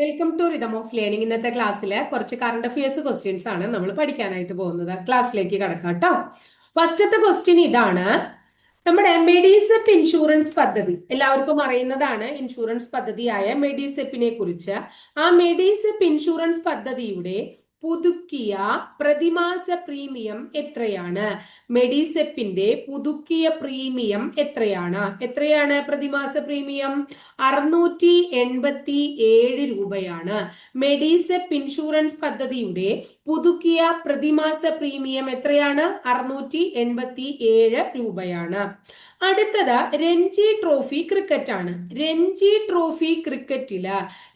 Welcome to rhythm of learning ഇന്നത്തെ ക്ലാസ്സിലെ കുറച്ച് കറണ്ട് അഫയേഴ്സ് ക്വസ്റ്റ്യൻസ് ആണ് നമ്മൾ പഠിക്കാനായിട്ട് പോകുന്നത്. ക്ലാസ്സിലേക്ക് കടക്കാം കേട്ടോ ഫസ്റ്റത്തെ ക്വസ്റ്റ്യൻ ഇതാണ്. നമ്മുടെ മെഡിസെപ്പ് ഇൻഷുറൻസ് പദ്ധതി. എല്ലാവർക്കും അറിയുന്നതാണ് ഇൻഷുറൻസ് പദ്ധതിയായ മെഡിസെപ്പിനെ കുറിച്ച്. ആ മെഡിസെപ്പ് ഇൻഷുറൻസ് പദ്ധതിയുടെ പുതുക്കിയ പ്രതിമാസ പ്രീമിയം എത്രയാണ്? മെഡിസെപ്പിന്റെ പുതുക്കിയ പ്രീമിയം എത്രയാണ്? എത്രയാണ് പ്രതിമാസ പ്രീമിയം? അറുന്നൂറ്റി എൺപത്തി ഏഴ് രൂപയാണ്. മെഡിസെപ്പ് ഇൻഷുറൻസ് പദ്ധതിയുടെ പുതുക്കിയ പ്രതിമാസ പ്രീമിയം എത്രയാണ്? അറുന്നൂറ്റി എൺപത്തി ഏഴ് രൂപയാണ്. അടുത്തത് രഞ്ജി ട്രോഫി ക്രിക്കറ്റ് ആണ് രഞ്ജി ട്രോഫി ക്രിക്കറ്റിൽ.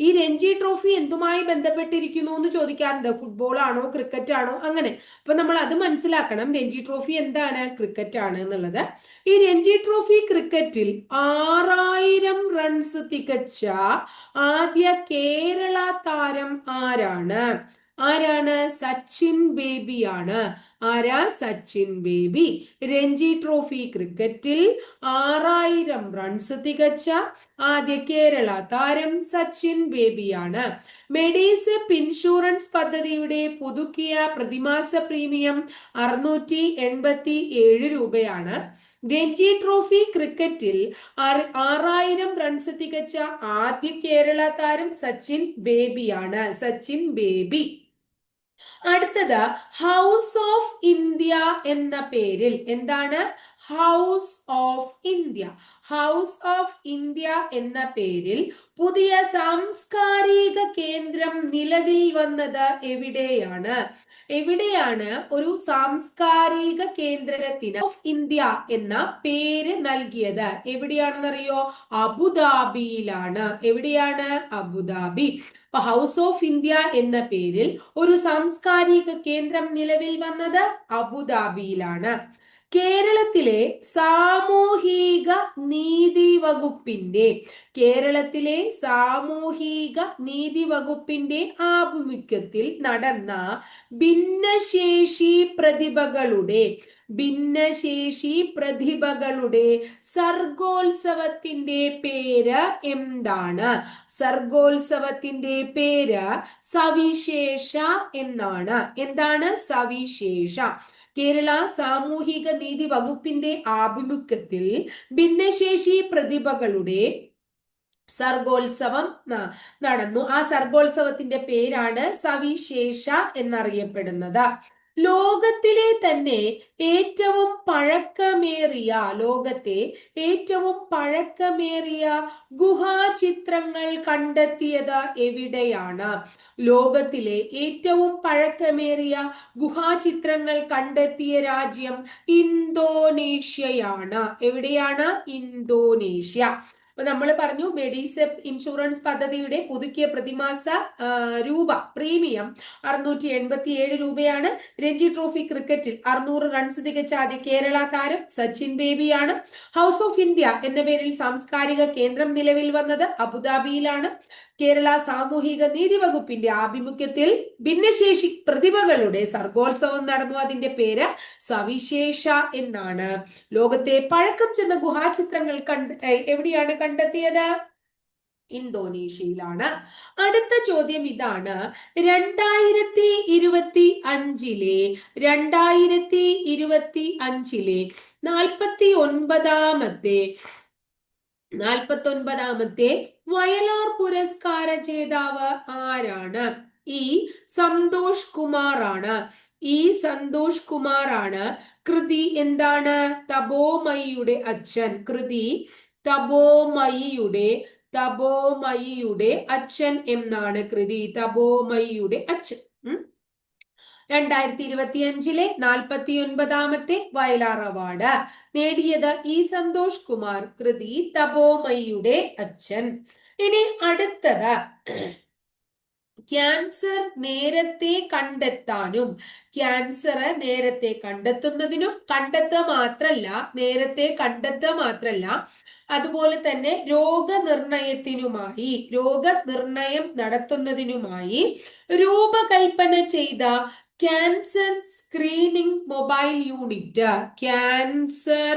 ഈ രഞ്ജി ട്രോഫി എന്തുമായി ബന്ധപ്പെട്ടിരിക്കുന്നു എന്ന് ചോദിക്കാറുണ്ട്. ഫുട്ബോൾ ആണോ ക്രിക്കറ്റ് ആണോ അങ്ങനെ. അപ്പൊ നമ്മൾ അത് മനസ്സിലാക്കണം. രഞ്ജി ട്രോഫി എന്താണ് ക്രിക്കറ്റ് ആണ് എന്നുള്ളത്. ഈ രഞ്ജി ട്രോഫി ക്രിക്കറ്റിൽ ആറായിരം റൺസ് തികച്ച ആദ്യ കേരള താരം ആരാണ്? ആരാണ്? സച്ചിൻ ബേബിയാണ്. ആരാ? സച്ചിൻ ബേബി. രഞ്ജി ട്രോഫി ക്രിക്കറ്റിൽ ആറായിരം റൺസ് തികച്ച ആദ്യ കേരള താരം സച്ചിൻ ബേബിയാണ്. മെഡിസെപ്പ് ഇൻഷുറൻസ് പദ്ധതിയുടെ പുതുക്കിയ പ്രതിമാസ പ്രീമിയം അറുന്നൂറ്റി എൺപത്തി ഏഴ് രൂപയാണ്. രഞ്ജി ട്രോഫി ക്രിക്കറ്റിൽ ആറായിരം റൺസ് തികച്ച ആദ്യ കേരള താരം സച്ചിൻ ബേബിയാണ്. സച്ചിൻ ബേബി. അടുത്തത് ഹൗസ് ഓഫ് ഇന്ത്യ എന്ന പേരിൽ. എന്താണ്? House of India house of India എന്ന പേരിൽ പുതിയ സാംസ്കാരിക കേന്ദ്രം നിലവിൽ വന്നത് എവിടെയാണ്? എവിടെയാണ് ഒരു സാംസ്കാരിക കേന്ദ്രത്തിന് ഓഫ് ഇന്ത്യ എന്ന പേര് നൽകിയത്? എവിടെയാണെന്നറിയോ? അബുദാബിയിലാണ്. എവിടെയാണ്? അബുദാബി. ഹൗസ് ഓഫ് ഇന്ത്യ എന്ന പേരിൽ ഒരു സാംസ്കാരിക കേന്ദ്രം നിലവിൽ വന്നത് അബുദാബിയിലാണ്. കേരളത്തിലെ സാമൂഹിക നീതി വകുപ്പിന്റെ കേരളത്തിലെ സാമൂഹിക നീതി വകുപ്പിന്റെ ആഭിമുഖ്യത്തിൽ നടന്ന ഭിന്നശേഷി പ്രതിഭകളുടെ ഭിന്നശേഷി പ്രതിഭകളുടെ സർഗോത്സവത്തിന്റെ പേര് എന്താണ്? സർഗോത്സവത്തിന്റെ പേര് സവിശേഷ എന്നാണ്. എന്താണ് സവിശേഷ? കേരള സാമൂഹിക നീതി വകുപ്പിന്റെ ആഭിമുഖ്യത്തിൽ ഭിന്നശേഷി പ്രതിഭകളുടെ സർഗോത്സവം നടന്നു. ആ സർഗോത്സവത്തിന്റെ പേരാണ് സവിശേഷ എന്നറിയപ്പെടുന്നത്. ലോകത്തിലെ തന്നെ ഏറ്റവും പഴക്കമേറിയ ലോകത്തെ ഏറ്റവും പഴക്കമേറിയ ഗുഹാചിത്രങ്ങൾ കണ്ടെത്തിയത് എവിടെയാണ്? ലോകത്തിലെ ഏറ്റവും പഴക്കമേറിയ ഗുഹാചിത്രങ്ങൾ കണ്ടെത്തിയ രാജ്യം ഇന്തോനേഷ്യയാണ്. എവിടെയാണ്? ഇന്തോനേഷ്യ. അപ്പൊ നമ്മൾ പറഞ്ഞു മെഡിസെപ് ഇൻഷുറൻസ് പദ്ധതിയുടെ പുതുക്കിയ പ്രതിമാസ രൂപ പ്രീമിയം അറുന്നൂറ്റി എൺപത്തി ഏഴ് രൂപയാണ്. രഞ്ജി ട്രോഫി ക്രിക്കറ്റിൽ അറുന്നൂറ് റൺസ് തികച്ച ആദ്യ കേരള താരം സച്ചിൻ ബേബിയാണ്. ഹൗസ് ഓഫ് ഇന്ത്യ എന്ന പേരിൽ സാംസ്കാരിക കേന്ദ്രം നിലവിൽ വന്നത് അബുദാബിയിലാണ്. കേരള സാമൂഹിക നീതി വകുപ്പിന്റെ ആഭിമുഖ്യത്തിൽ ഭിന്നശേഷി പ്രതിഭകളുടെ സർഗോത്സവം നടന്നു. അതിന്റെ പേര് സവിശേഷ എന്നാണ്. ലോകത്തെ പഴക്കം ചെന്ന ഗുഹാചിത്രങ്ങൾ കണ്ട് എവിടെയാണ് കണ്ടെത്തിയത്? ഇന്തോനേഷ്യയിലാണ്. അടുത്ത ചോദ്യം ഇതാണ്. രണ്ടായിരത്തി ഇരുപത്തി അഞ്ചിലെ രണ്ടായിരത്തി ഇരുപത്തി അഞ്ചിലെ നാൽപ്പത്തി ഒൻപതാമത്തെ നാൽപ്പത്തി ഒൻപതാമത്തെ വയലാർ പുരസ്കാര ജേതാവ് ആരാണ്? ഈ സന്തോഷ് കുമാർ ആണ് ഈ സന്തോഷ് കുമാർ ആണ് കൃതി എന്താണ്? തപോമയിയുടെ അച്ഛൻ. കൃതി തപോമയിയുടെ തപോമയിയുടെ അച്ഛൻ എന്നാണ് കൃതി. തപോമയിയുടെ അച്ഛൻ. രണ്ടായിരത്തി ഇരുപത്തി അഞ്ചിലെ നാൽപ്പത്തി ഒൻപതാമത്തെ വയലാർ അവാർഡ് നേടിയത് ഈ സന്തോഷ് കുമാർ. കൃതി തപോമയിയുടെ അച്ഛൻ. ഇനി അടുത്തത്. ക്യാൻസർ നേരത്തെ കണ്ടെത്താനും ക്യാൻസർ നേരത്തെ കണ്ടെത്തുന്നതിനും കണ്ടെത്തുക മാത്രല്ല നേരത്തെ കണ്ടെത്തുക മാത്രല്ല അതുപോലെ തന്നെ രോഗനിർണയത്തിനുമായി രോഗനിർണയം നടത്തുന്നതിനുമായി രൂപകൽപ്പന ചെയ്ത cancer screening mobile unit. Cancer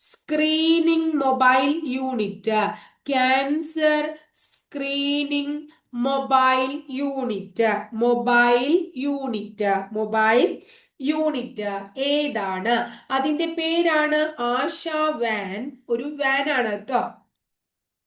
screening mobile unit. Cancer screening mobile unit mobile unit mobile unit ഏതാണ്? അതിന്റെ പേരാണ് ആശ വാൻ. ഒരു വാൻ ആണ് കേട്ടോ.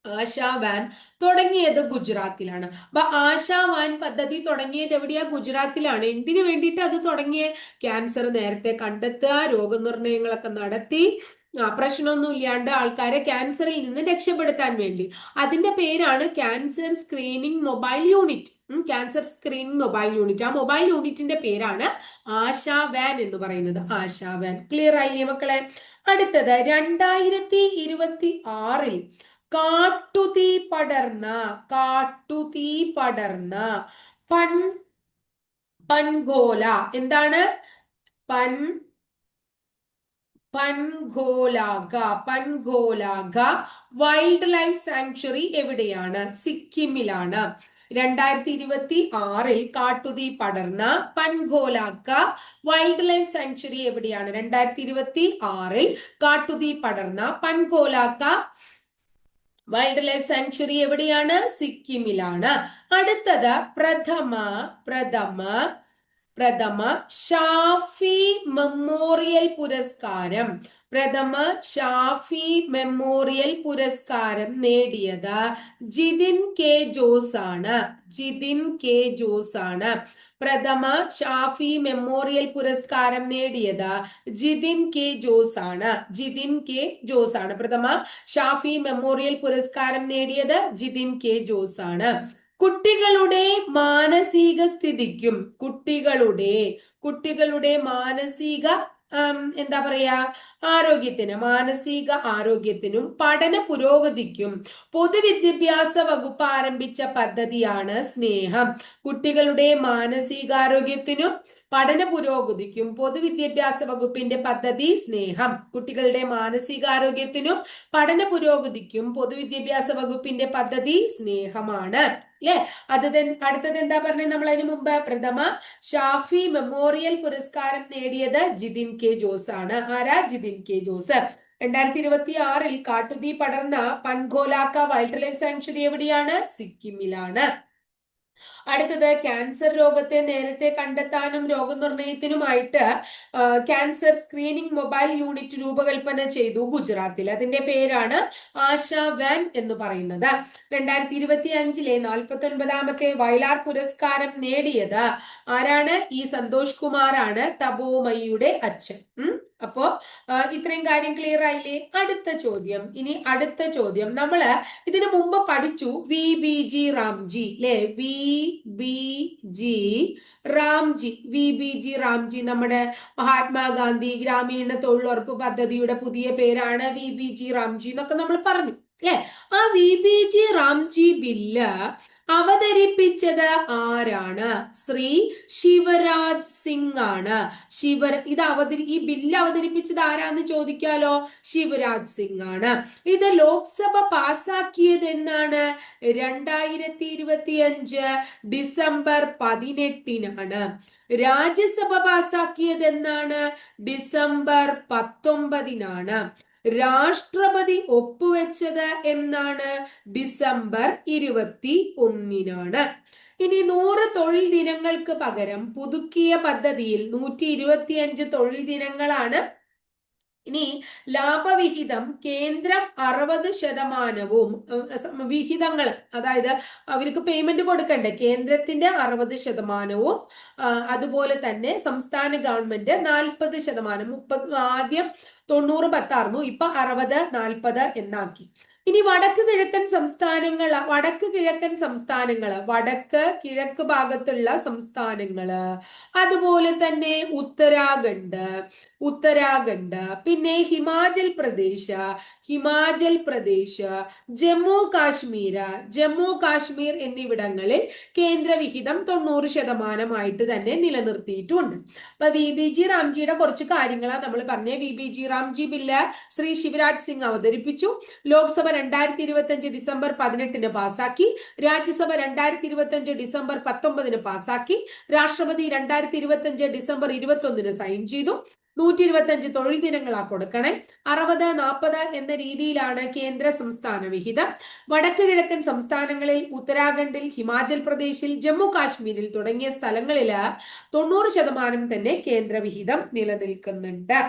ആശാ വാൻ തുടങ്ങിയത് ഗുജറാത്തിലാണ്. അപ്പൊ ആശാ വാൻ പദ്ധതി തുടങ്ങിയത് എവിടെയാ? ഗുജറാത്തിലാണ്. എന്തിനു വേണ്ടിയിട്ട് അത് തുടങ്ങിയ? ക്യാൻസർ നേരത്തെ കണ്ടെത്തുക രോഗനിർണയങ്ങളൊക്കെ നടത്തി പ്രശ്നമൊന്നും ഇല്ലാണ്ട് ആൾക്കാരെ ക്യാൻസറിൽ നിന്ന് രക്ഷപ്പെടുത്താൻ വേണ്ടി. അതിന്റെ പേരാണ് cancer screening mobile unit. Cancer screening mobile unit. ആ മൊബൈൽ യൂണിറ്റിന്റെ പേരാണ് ആശാ വാൻ എന്ന് പറയുന്നത്. ആശാ വാൻ. ക്ലിയർ ആയില്ലേ മക്കളെ? അടുത്തത് രണ്ടായിരത്തി ഇരുപത്തി ആറിൽ കാട്ടുതീ പടർന്ന കാട്ടുതീ പടർന്ന പൻ പൻഗോല. എന്താണ്? പൻ Pangolakha Pangolakha wildlife sanctuary എവിടെയാണ്? സിക്കിമിലാണ്. രണ്ടായിരത്തി ഇരുപത്തി ആറിൽ കാട്ടുതീ പടർന്ന പൻഗോലാക്ക വൈൽഡ് ലൈഫ് സാങ്ച്വറി എവിടെയാണ്? രണ്ടായിരത്തി ഇരുപത്തി ആറിൽ കാട്ടുതീ പടർന്ന പൻഗോലാക്ക വൈൽഡ് ലൈഫ് സാങ്ച്വറി എവിടെയാണ്? സിക്കിമിലാണ്. അടുത്തത് പ്രഥമ പ്രഥമ പ്രഥമ ഷാഫി മെമ്മോറിയൽ പുരസ്കാരം. പ്രഥമ ഷാഫി മെമ്മോറിയൽ പുരസ്കാരം നേടിയത് ജിതിൻ കെ ജോസ് ആണ് ജിതിൻ കെ ജോസ് ആണ് പ്രഥമ ഷാഫി മെമ്മോറിയൽ പുരസ്കാരം നേടിയത് ജിതിൻ കെ ജോസ് ആണ് ജിതിൻ കെ ജോസ് ആണ് പ്രഥമ ഷാഫി മെമ്മോറിയൽ പുരസ്കാരം നേടിയത് ജിതിൻ കെ ജോസ് ആണ് കുട്ടികളുടെ മാനസിക സ്ഥിതിക്കും കുട്ടികളുടെ കുട്ടികളുടെ മാനസിക എന്താ പറയാ ആരോഗ്യത്തിന് മാനസിക ആരോഗ്യത്തിനും പഠന പുരോഗതിക്കും പൊതുവിദ്യാഭ്യാസ വകുപ്പ് ആരംഭിച്ച പദ്ധതിയാണ് സ്നേഹം. കുട്ടികളുടെ മാനസികാരോഗ്യത്തിനും പഠന പുരോഗതിക്കും പൊതുവിദ്യാഭ്യാസ വകുപ്പിന്റെ പദ്ധതി സ്നേഹം. കുട്ടികളുടെ മാനസികാരോഗ്യത്തിനും പഠന പുരോഗതിക്കും പൊതുവിദ്യാഭ്യാസ വകുപ്പിന്റെ പദ്ധതി സ്നേഹമാണ്. അല്ലെ അത് അടുത്തത് എന്താ പറഞ്ഞത് നമ്മൾ അതിന് മുമ്പ്? പ്രഥമ ഷാഫി മെമ്മോറിയൽ പുരസ്കാരം നേടിയത് ജിതിൻ കെ ജോസ് ആണ് ആരാ? ജിതിൻ കെ ജോസ്. രണ്ടായിരത്തി ഇരുപത്തി ആറിൽ കാട്ടുതീ പടർന്ന പൻഗോലാക്ക വൈൽഡ് ലൈഫ് സാങ്ച്വറി എവിടെയാണ്? സിക്കിമിലാണ്. അടുത്തത് ക്യാൻസർ രോഗത്തെ നേരത്തെ കണ്ടെത്താനും രോഗനിർണയത്തിനുമായിട്ട് ക്യാൻസർ സ്ക്രീനിംഗ് മൊബൈൽ യൂണിറ്റ് രൂപകൽപ്പന ചെയ്തു ഗുജറാത്തിൽ. അതിന്റെ പേരാണ് ആശ വാൻ എന്ന് പറയുന്നത്. രണ്ടായിരത്തി ഇരുപത്തി അഞ്ചിലെ നാൽപ്പത്തി ഒൻപതാമത്തെ വയലാർ പുരസ്കാരം നേടിയത് ആരാണ്? ഈ സന്തോഷ് കുമാറാണ് തപോമയിയുടെ അച്ഛൻ. അപ്പോ ഇത്രയും കാര്യം ക്ലിയർ ആയില്ലേ? അടുത്ത ചോദ്യം. ഇനി അടുത്ത ചോദ്യം. നമ്മൾ ഇതിനു മുമ്പ് പഠിച്ചു വി ബി ജി റാംജി അല്ലെ V B G. RAM G V B G RAM G നമ്മുടെ മഹാത്മാഗാന്ധി ഗ്രാമീണ തൊഴിലുറപ്പ് പദ്ധതിയുടെ പുതിയ പേരാണ് വി ബി ജി റാംജി എന്നൊക്കെ നമ്മൾ പറഞ്ഞു അല്ലെ? ആ V B G RAM G bill അവതരിപ്പിച്ചത് ആരാണ്? ശ്രീ ശിവരാജ് സിംഗ് ആണ്. ശിവ ഇത് അവതരി ഈ ബില്ല് അവതരിപ്പിച്ചത് ആരാന്ന് ചോദിക്കാലോ? ശിവരാജ് സിംഗ് ആണ്. ഇത് ലോക്സഭ പാസാക്കിയത് എന്നാണ്? രണ്ടായിരത്തി ഇരുപത്തി അഞ്ച് ഡിസംബർ പതിനെട്ടിനാണ്. രാജ്യസഭ പാസാക്കിയത് എന്നാണ്? ഡിസംബർ പത്തൊമ്പതിനാണ്. രാഷ്ട്രപതി ഒപ്പുവെച്ചത് എന്നാണ് ഡിസംബർ ഇരുപത്തി ഒന്നിനാണ് ഇനി നൂറ് തൊഴിൽ ദിനങ്ങൾക്ക് പകരം പുതുക്കിയ പദ്ധതിയിൽ നൂറ്റി ഇരുപത്തിയഞ്ച് തൊഴിൽ ദിനങ്ങളാണ് ഇനി ലാഭവിഹിതം കേന്ദ്രം അറുപത് ശതമാനവും വിഹിതങ്ങൾ അതായത് അവർക്ക് പേയ്മെന്റ് കൊടുക്കണ്ടേ? കേന്ദ്രത്തിന്റെ അറുപത് ശതമാനവും അതുപോലെ തന്നെ സംസ്ഥാന ഗവൺമെന്റ് നാൽപ്പത് ശതമാനം മുപ്പത് ആദ്യം തൊണ്ണൂറ് പത്താർന്നു ഇപ്പൊ അറുപത് നാൽപ്പത് എന്നാക്കി. ഇനി വടക്ക് കിഴക്കൻ സംസ്ഥാനങ്ങൾ വടക്ക് കിഴക്കൻ സംസ്ഥാനങ്ങൾ വടക്ക് കിഴക്ക് ഭാഗത്തുള്ള സംസ്ഥാനങ്ങൾ അതുപോലെ തന്നെ ഉത്തരാഖണ്ഡ് ഉത്തരാഖണ്ഡ് പിന്നെ ഹിമാചൽ പ്രദേശ് ഹിമാചൽ പ്രദേശ് ജമ്മു കാശ്മീർ ജമ്മു കാശ്മീർ എന്നിവിടങ്ങളിൽ കേന്ദ്രവിഹിതം തൊണ്ണൂറ് ശതമാനമായിട്ട് തന്നെ നിലനിർത്തിയിട്ടുണ്ട്. അപ്പൊ വി ബി ജി റാംജിയുടെ കുറച്ച് കാര്യങ്ങളാണ് നമ്മൾ പറഞ്ഞത്. V B G RAM G bill Shri Shivraj Singh അവതരിപ്പിച്ചു. ലോക്സഭ രണ്ടായിരത്തി ഇരുപത്തി അഞ്ച് ഡിസംബർ പതിനെട്ടിന് പാസാക്കി രാജ്യസഭ രണ്ടായിരത്തി ഇരുപത്തി അഞ്ച് ഡിസംബർ പത്തൊമ്പതിന് പാസാക്കി രാഷ്ട്രപതി രണ്ടായിരത്തി ഇരുപത്തി അഞ്ച് ഡിസംബർ ഇരുപത്തി ഒന്നിന് സൈൻ ചെയ്തു. നൂറ്റി ഇരുപത്തഞ്ച് തൊഴിൽ ദിനങ്ങളാ കൊടുക്കണേ. അറുപത് നാൽപ്പത് എന്ന രീതിയിലാണ് കേന്ദ്ര സംസ്ഥാന വിഹിതം. വടക്ക് കിഴക്കൻ സംസ്ഥാനങ്ങളിൽ ഉത്തരാഖണ്ഡിൽ ഹിമാചൽ പ്രദേശിൽ ജമ്മു കാശ്മീരിൽ തുടങ്ങിയ സ്ഥലങ്ങളിൽ തൊണ്ണൂറ് ശതമാനം തന്നെ കേന്ദ്ര വിഹിതം നിലനിൽക്കുന്നുണ്ട്.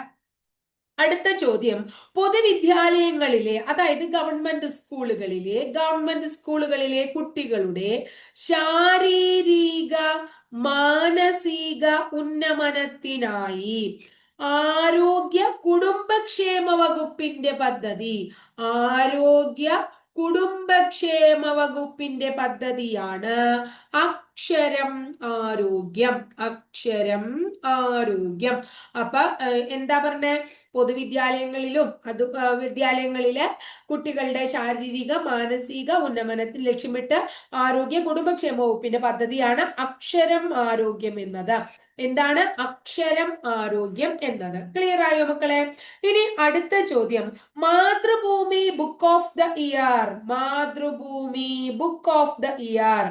അടുത്ത ചോദ്യം. പൊതുവിദ്യാലയങ്ങളിലെ അതായത് ഗവൺമെന്റ് സ്കൂളുകളിലെ ഗവൺമെന്റ് സ്കൂളുകളിലെ കുട്ടികളുടെ ശാരീരിക മാനസിക ഉന്നമനത്തിനായി ആരോഗ്യ കുടുംബക്ഷേമ വകുപ്പിന്റെ പദ്ധതി ആരോഗ്യ കുടുംബക്ഷേമ വകുപ്പിന്റെ പദ്ധതിയാണ് അക്ഷരം ആരോഗ്യം. അക്ഷരം ആരോഗ്യം. അപ്പൊ എന്താ പറഞ്ഞ? പൊതുവിദ്യാലയങ്ങളിലും അത് വിദ്യാലയങ്ങളിലെ കുട്ടികളുടെ ശാരീരിക മാനസിക ഉന്നമനത്തിൽ ലക്ഷ്യമിട്ട് ആരോഗ്യ കുടുംബക്ഷേമ വകുപ്പിന്റെ പദ്ധതിയാണ് അക്ഷരം ആരോഗ്യം എന്നത്. എന്താണ്? അക്ഷരം ആരോഗ്യം എന്നത്. ക്ലിയർ ആയോ മക്കളെ? ഇനി അടുത്ത ചോദ്യം. Mathrubhumi book of the year Mathrubhumi book of the year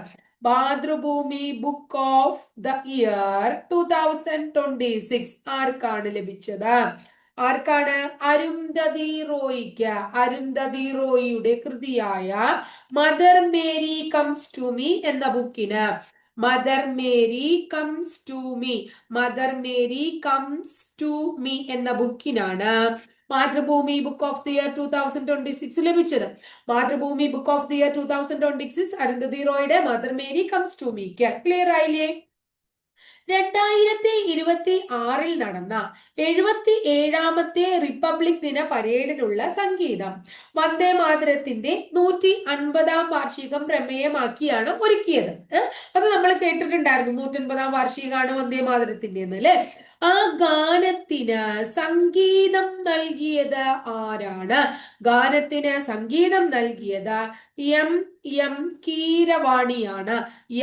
Mathrubhumi book of the year two thousand twenty six ആർക്കാണ് ലഭിച്ചത്? ആർക്കാണ്? അരുന്ധതി റോയിക്ക്. അരുന്ധതി റോയിയുടെ കൃതിയായ mother Mary comes to me എന്ന ബുക്കിന്. Mother Mary comes to me mother Mary comes to me എന്ന ബുക്കിനാണ് Mathrubhumi book of the year two thousand twenty six ലഭിച്ചത്. Mathrubhumi book of the year two thousand twenty six Arundhati റോയുടെ mother Mary comes to me meek clear ആയില്ലേ? രണ്ടായിരത്തി ഇരുപത്തി ആറിൽ നടന്ന എഴുപത്തി ഏഴാമത്തെ republic ദിന പരേഡിനുള്ള സംഗീതം. വന്ദേ മാതരത്തിന്റെ നൂറ്റി അൻപതാം വാർഷികം പ്രമേയമാക്കിയാണ് ഒരുക്കിയത്. അത് നമ്മൾ കേട്ടിട്ടുണ്ടായിരുന്നു. നൂറ്റൻപതാം വാർഷികമാണ് വന്ദേ മാതരത്തിന്റെ അല്ലേ? ആ ഗാനത്തിന് സംഗീതം നൽകിയത് ആരാണ്? ഗാനത്തിന് സംഗീതം നൽകിയത് M M കീരവാണിയാണ്.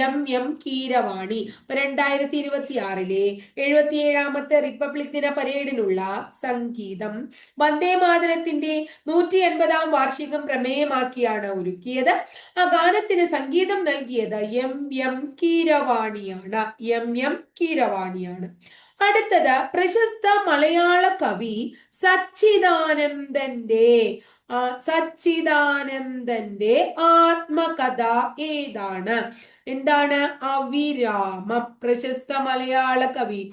M M Keeravani. രണ്ടായിരത്തി ഇരുപത്തി ആറിലെ എഴുപത്തിയേഴാമത്തെ റിപ്പബ്ലിക് ദിന പരേഡിനുള്ള സംഗീതം വന്ദേ മാതരത്തിന്റെ നൂറ്റി എൺപതാം വാർഷികം പ്രമേയമാക്കിയാണ് ഒരുക്കിയത്. ആ ഗാനത്തിന് സംഗീതം നൽകിയത് എം എം കീരവാണിയാണ്. എം എം കീരവാണിയാണ്. അടുത്തത് പ്രശസ്ത മലയാള കവി സച്ചിദാനന്ദന്റെ. സച്ചിദാനന്ദന്റെ ആത്മകഥ ഏതാണ്? എന്താണ്? അവിരാമ പ്രശസ്ത മലയാള കവി.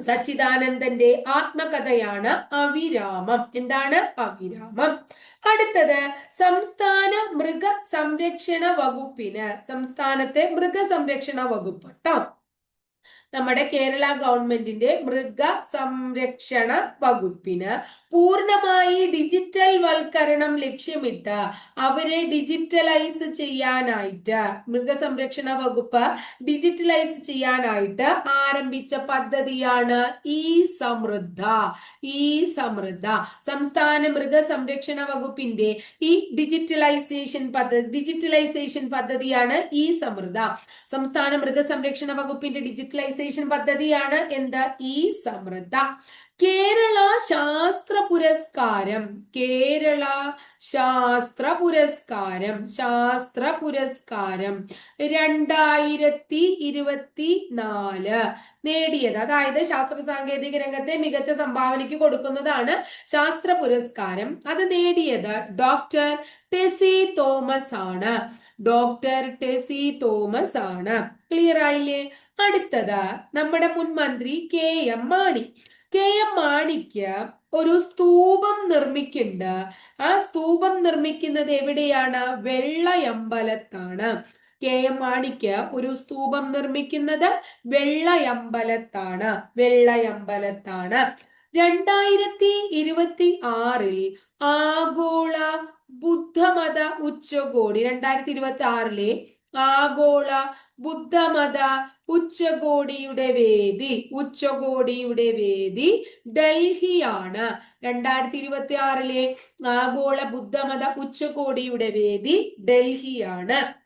സച്ചിദാനന്ദന്റെ ആത്മകഥയാണ് അവിരാമം. എന്താണ്? അവിരാമം. അടുത്തത് സംസ്ഥാന മൃഗ സംരക്ഷണ വകുപ്പിന് സംസ്ഥാനത്തെ മൃഗസംരക്ഷണ വകുപ്പ് ട്ടോ. നമ്മുടെ കേരള ഗവൺമെന്റിന്റെ മൃഗ സംരക്ഷണ വകുപ്പിന് പൂർണമായി ഡിജിറ്റൽ വൽക്കരണം ലക്ഷ്യമിട്ട് അവരെ ഡിജിറ്റലൈസ് ചെയ്യാനായിട്ട് മൃഗസംരക്ഷണ വകുപ്പ് ഡിജിറ്റലൈസ് ചെയ്യാനായിട്ട് ആരംഭിച്ച പദ്ധതിയാണ് ഈ സമൃദ്ധ ഈ സമൃദ്ധ സംസ്ഥാന മൃഗസംരക്ഷണ വകുപ്പിന്റെ ഈ ഡിജിറ്റലൈസേഷൻ പദ്ധതി ഡിജിറ്റലൈസേഷൻ പദ്ധതിയാണ് ഈ സമൃദ്ധ സംസ്ഥാന മൃഗസംരക്ഷണ വകുപ്പിന്റെ ഡിജിറ്റലൈസേഷൻ പദ്ധതിയാണ് എന്താ? ഈ സമൃദ്ധ കേരള ശാസ്ത്ര പുരസ്കാരം കേരള ശാസ്ത്ര പുരസ്കാരം ശാസ്ത്ര പുരസ്കാരം രണ്ടായിരത്തി ഇരുപത്തി നാല് നേടിയത്. അതായത് ശാസ്ത്ര സാങ്കേതിക രംഗത്തെ മികച്ച സംഭാവനയ്ക്ക് കൊടുക്കുന്നതാണ് ശാസ്ത്ര പുരസ്കാരം അത് നേടിയത് ഡോക്ടർ ടെസി തോമസ് ആണ്. ഡോക്ടർ ടെസി തോമസ് ആണ്. ക്ലിയർ ആയില്ലേ? അടുത്തത് നമ്മുടെ മുൻ മന്ത്രി K M Mani. K M മാണിക്ക് ഒരു സ്തൂപം നിർമ്മിക്കുന്നുണ്ട്. ആ സ്തൂപം നിർമ്മിക്കുന്നത് എവിടെയാണ്? വെള്ളയമ്പലത്താണ്. കെ എം മാണിക്ക് ഒരു സ്തൂപം നിർമ്മിക്കുന്നത് വെള്ളയമ്പലത്താണ്. വെള്ളയമ്പലത്താണ്. രണ്ടായിരത്തി ഇരുപത്തി ആറിൽ ആഗോള ബുദ്ധമത ഉച്ചകോടി രണ്ടായിരത്തി ഇരുപത്തി ആറിലെ ആഗോള ബുദ്ധമത ഉച്ചകോടിയുടെ വേദി ഉച്ചകോടിയുടെ വേദി ഡൽഹിയാണ്. രണ്ടായിരത്തി ഇരുപത്തി ആറിലെ ആഗോള ബുദ്ധമത ഉച്ചകോടിയുടെ വേദി ഡൽഹിയാണ്.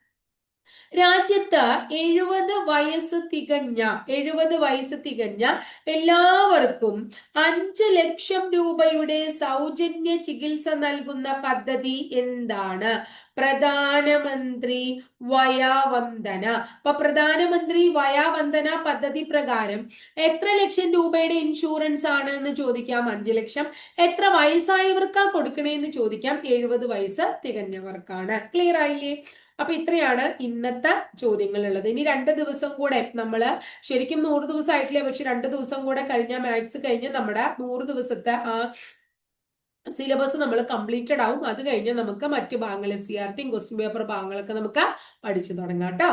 രാജ്യത്ത് എഴുപത് വയസ്സ് തികഞ്ഞ എഴുപത് വയസ്സ് തികഞ്ഞ എല്ലാവർക്കും അഞ്ച് ലക്ഷം രൂപയുടെ സൗജന്യ ചികിത്സ നൽകുന്ന പദ്ധതി എന്താണ്? പ്രധാനമന്ത്രി വയാവന്ദന. അപ്പൊ പ്രധാനമന്ത്രി വയാവന്ദന പദ്ധതി പ്രകാരം എത്ര ലക്ഷം രൂപയുടെ ഇൻഷുറൻസ് ആണ് എന്ന് ചോദിക്കാം. അഞ്ച് ലക്ഷം. എത്ര വയസ്സായവർക്കാ കൊടുക്കണേന്ന് ചോദിക്കാം. എഴുപത് വയസ്സ് തികഞ്ഞവർക്കാണ്. ക്ലിയർ ആയില്ലേ? അപ്പൊ ഇത്രയാണ് ഇന്നത്തെ ചോദ്യങ്ങൾ ഉള്ളത് ഇനി രണ്ട് ദിവസം കൂടെ നമ്മൾ ശരിക്കും നൂറ് ദിവസം ആയിട്ടില്ല പക്ഷെ രണ്ട് ദിവസം കൂടെ കഴിഞ്ഞ മാത്സ് കഴിഞ്ഞ് നമ്മുടെ നൂറ് ദിവസത്തെ ആ സിലബസ് നമ്മൾ കംപ്ലീറ്റഡ് ആവും. അത് കഴിഞ്ഞ് നമുക്ക് മറ്റു ഭാഗങ്ങൾ C R T question paper ഭാഗങ്ങളൊക്കെ നമുക്ക് പഠിച്ചു തുടങ്ങാം കേട്ടോ.